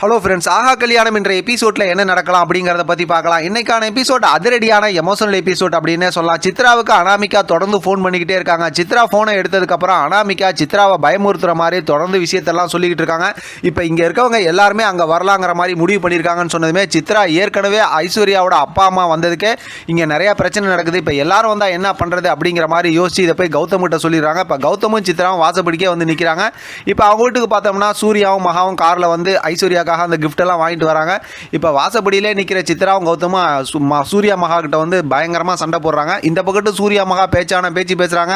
Hello friends ஆஹா கல்யாணம் என்ற எபிசோட்ல என்ன நடக்கலாம் அப்படிங்கிறத பத்தி பார்க்கலாம். இன்னைக்கான எபிசோட் அதிரடியான எமோஷனல் எபிசோட் அப்படின்னு சொல்லலாம். சித்ராவுக்கு அனாமிகா தொடர்ந்து ஃபோன் பண்ணிக்கிட்டே இருக்காங்க. சித்ரா ஃபோனை எடுத்ததுக்கு அப்புறம் அனாமிகா சித்ராவை பயமுறுத்துற மாதிரி தொடர்ந்து விஷயத்தெல்லாம் சொல்லிக்கிட்டு இருக்காங்க. இப்போ இங்க இருக்கவங்க எல்லாருமே அங்க வரலாங்கிற மாதிரி முடிவு பண்ணியிருக்காங்கன்னு சொன்னதுமே சித்ரா ஏற்கனவே ஐஸ்வர்யாவோட அப்பா அம்மா வந்ததுக்கே இங்க நிறைய பிரச்சனை நடக்குது. இப்போ எல்லாரும் வந்தா என்ன பண்றது அப்படிங்கிற மாதிரி யோசிச்சு இதை போய் கௌதம் கிட்ட சொல்லிடுறாங்க. இப்போ கௌதமும் சித்ராவும் வாசப்படிக்கே வந்து நிற்கிறாங்க இப்போ அவங்க வீட்டுக்கு பார்த்தோம்னா சூர்யாவும் மகாவும் காரில் வந்து ஐஸ்வர்யாக்காக அந்த கிஃப்டெல்லாம் எல்லாம் வாங்கிட்டு வராங்க. இப்போ வாசப்படியிலே நிற்கிற சித்ராவும் கௌதமா சும்மா சூர்யா மகா கிட்ட வந்து பயங்கரமாக சண்டை போடுறாங்க. இந்த பக்கத்து சூர்யா மகா பேச்சான பேச்சு பேசுகிறாங்க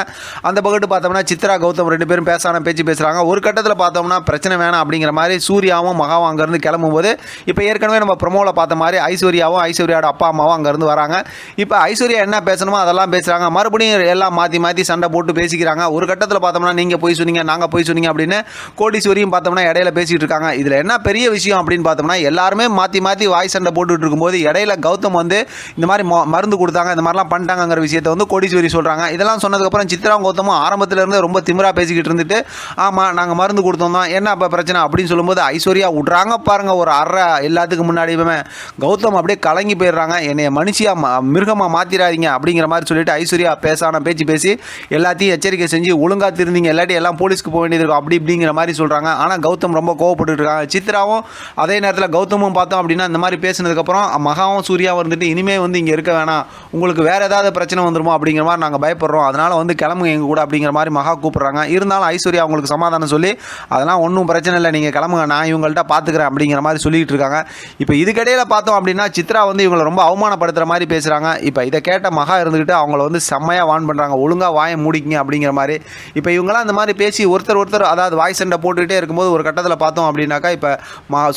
அந்த பக்கத்து பார்த்தோம்னா சித்ரா கௌதம் ரெண்டு பேரும் பேசான பேச்சு பேசுகிறாங்க ஒரு கட்டத்தில் பார்த்தோம்னா பிரச்சனை வேணாம் அப்படிங்கிற மாதிரி சூர்யாவும் மகாவும் அங்கேருந்து கிளம்பும்போது இப்போ ஏற்கனவே நம்ம ப்ரொமோவில் பார்த்த மாதிரி ஐஸ்வர்யாவும் ஐஸ்வர்யாவோட அப்பா அம்மாவும் அங்கேருந்து வராங்க. இப்போ ஐஸ்வர்யா என்ன பேசணுமோ அதெல்லாம் பேசுகிறாங்க மறுபடியும் எல்லாம் மாற்றி மாற்றி சண்டை போட்டு பேசிக்கிறாங்க. ஒரு கட்டத்தில் பார்த்தோம்னா நீங்கள் போய் சொன்னீங்க நாங்கள் போய் சொன்னீங்க அப்படின்னு கோடீஸ்வரியும் பார்த்தோம்னா இடையில பேசிகிட்டு இருக்காங்க. இதில் என்ன பெரிய விஷயம் விஷயம் அப்படின்னு பார்த்தோம்னா எல்லாருமே மாற்றி மாற்றி வாய் சண்டை போட்டுட்டு இருக்கும்போது இடையில கௌதம் வந்து இந்த மாதிரி மருந்து கொடுத்தாங்க இந்த மாதிரிலாம் பண்ணிட்டாங்கங்கிற விஷயத்த வந்து கோடீஸ்வரி சொல்கிறாங்க இதெல்லாம் சொன்னதுக்கப்புறம் சித்ராவும் கௌதமும் ஆரம்பத்திலேருந்து ரொம்ப திமிரா பேசிக்கிட்டு இருந்துட்டு ஆமாம் நாங்கள் மருந்து கொடுத்தோம் தான் என்ன அப்போ பிரச்சனை அப்படின்னு சொல்லும்போது ஐஸ்வர்யா விட்றாங்க பாருங்கள் ஒரு அரை எல்லாத்துக்கு முன்னாடியுமே கௌதம் அப்படியே கலங்கி போயிடுறாங்க. என்னைய மனுஷியாக ம- மாற்றிடாதீங்க அப்படிங்கிற மாதிரி சொல்லிட்டு ஐஸ்வர்யா பேசான பேச்சு பேசி எல்லாத்தையும் எச்சரிக்கை செஞ்சு ஒழுங்கா திருந்தீங்க இல்லாட்டி எல்லாம் போலீஸ்க்கு போக வேண்டியது இருக்கும் அப்படி இப்படிங்கிற மாதிரி சொல்கிறாங்க ஆனால் கௌதம் ரொம்ப கோவப்பட்டு இருக்காங்க. சித்ராவும் அதே நேரத்தில் கௌதமும் பார்த்தோம் அப்படின்னா இந்த மாதிரி பேசினதுக்கப்புறம் மகாவும் சூர்யாவும் வந்துட்டு இனிமே வந்து இங்கே இருக்க வேணாம். உங்களுக்கு வேறு ஏதாவது பிரச்சனை வந்துருமோ? அப்படிங்கிற மாதிரி நாங்கள் பயப்படுறோம். அதனால் வந்து கிளம்புங்க எங்கள் கூட அப்படிங்கிற மாதிரி மகா கூப்பிட்றாங்க. இருந்தாலும் ஐஸ்வர்யா அவங்களுக்கு சமாதானம் சொல்லி அதெல்லாம் ஒன்றும் பிரச்சனை இல்லை நீங்கள் கிளம்புங்க. நான் இவங்கள்ட்ட பார்த்துக்கிறேன் அப்படிங்கிற மாதிரி சொல்லிகிட்டு இருக்காங்க. இப்போ இதுக்கிடையில் பார்த்தோம் அப்படின்னா சித்ரா வந்து இவங்களை ரொம்ப அவமானப்படுத்துகிற மாதிரி பேசுகிறாங்க இப்போ இதை கேட்ட மகா இருந்துக்கிட்டு அவங்கள வந்து செம்மையாக வான் பண்ணுறாங்க ஒழுங்காக வாயை மூடிக்கிங்க அப்படிங்கிற மாதிரி. இப்போ இவங்களாம் அந்த மாதிரி பேசி ஒருத்தர் ஒருத்தர் அதாவது வாய் சண்டை போட்டுக்கிட்டே இருக்கும்போது ஒரு கட்டத்தில் பார்த்தோம் அப்படின்னாக்கா இப்போ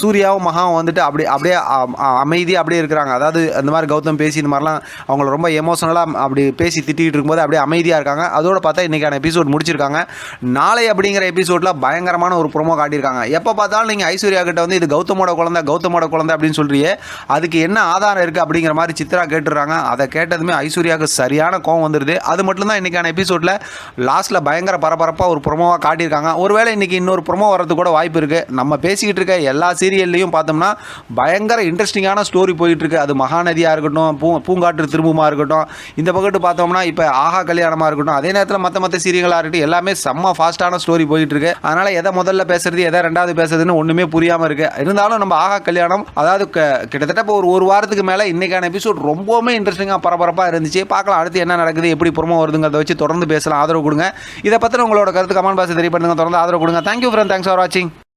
சூர்யாவும் மகாவும் வந்துட்டு அப்படி அப்படியே அமைதியாக அப்படியே இருக்கிறாங்க. அதாவது அந்த மாதிரி கௌதம் பேசி இந்த மாதிரிலாம் அவங்கள ரொம்ப எமோஷனலாக அப்படி பேசி திட்டிகிட்டு இருக்கும்போது அப்படியே அமைதியாக இருக்காங்க. அதோட பார்த்தா இன்றைக்கான எபிசோட் முடிச்சிருக்காங்க. நாளை அப்படிங்கிற எபிசோடில் பயங்கரமான ஒரு ப்ரொமோ காட்டியிருக்காங்க. எப்போ பார்த்தாலும் நீங்கள் ஐஸ்வர்யா கிட்ட வந்து இது கௌதமோட குழந்தை கௌதமோட குழந்தை அப்படின்னு சொல்றியே அதுக்கு என்ன ஆதாரம் இருக்குது அப்படிங்கிற மாதிரி சித்ரா கேட்டுடுறாங்க. அதை கேட்டதுமே ஐஸ்வர்யாவுக்கு சரியான கோவம் வந்துடுது அது மட்டும்தான் இன்றைக்கான எபிசோடில் லாஸ்ட்டில் பயங்கர பரபரப்பாக ஒரு ப்ரோமோவாக காட்டியிருக்காங்க. ஒருவேளை இன்றைக்கி இன்னொரு ப்ரொமோ வரது கூட வாய்ப்பு இருக்குது நம்ம பேசிக்கிட்டு இருக்க எல்லா சீரியல்லையும் பார்த்தோம்னா பயங்கர இன்ட்ரெஸ்டிங்கான ஸ்டோரி போயிட்டுருக்கு. அது மகாநதியாக இருக்கட்டும் பூ பூங்காற்று திரும்புமா இருக்கட்டும் இந்த பக்கத்து பார்த்தோம்னா இப்போ ஆஹா கல்யாணமாக இருக்கட்டும் அதே நேரத்தில் மற்ற மற்ற சீரியலாக இருக்கட்டும் எல்லாமே செம்ம ஃபாஸ்ட்டான ஸ்டோரி போயிட்டுருக்கு. அதனால் எதை முதல்ல பேசுறது எதை ரெண்டாவது பேசுறதுன்னு ஒன்றுமே புரியாமல் இருக்குது இருந்தாலும் நம்ம ஆஹா கல்யாணம் அதாவது க- கிட்டத்தட்ட இப்போ ஒரு ஒரு வாரத்துக்கு மேலே இன்னைக்கான எபிசோட் ரொம்பவுமே இன்ட்ரெஸ்டிங்காக பரபரப்பாக இருந்துச்சு. பார்க்கலாம் அடுத்து என்ன நடக்குது எப்படி புறமா வருதுங்கிறத வச்சு தொடர்ந்து பேசலாம். ஆதரவு கொடுங்க. இதை பற்றின உங்களோட கருத்து கமெண்ட் பாக்ஸ் தெரிய பண்ணுங்க தொடர்ந்து ஆதரவு கொடுங்க. தேங்க்யூ ஃப்ரெண்ட் தேங்க்ஸ் ஃபார் வாட்சிங்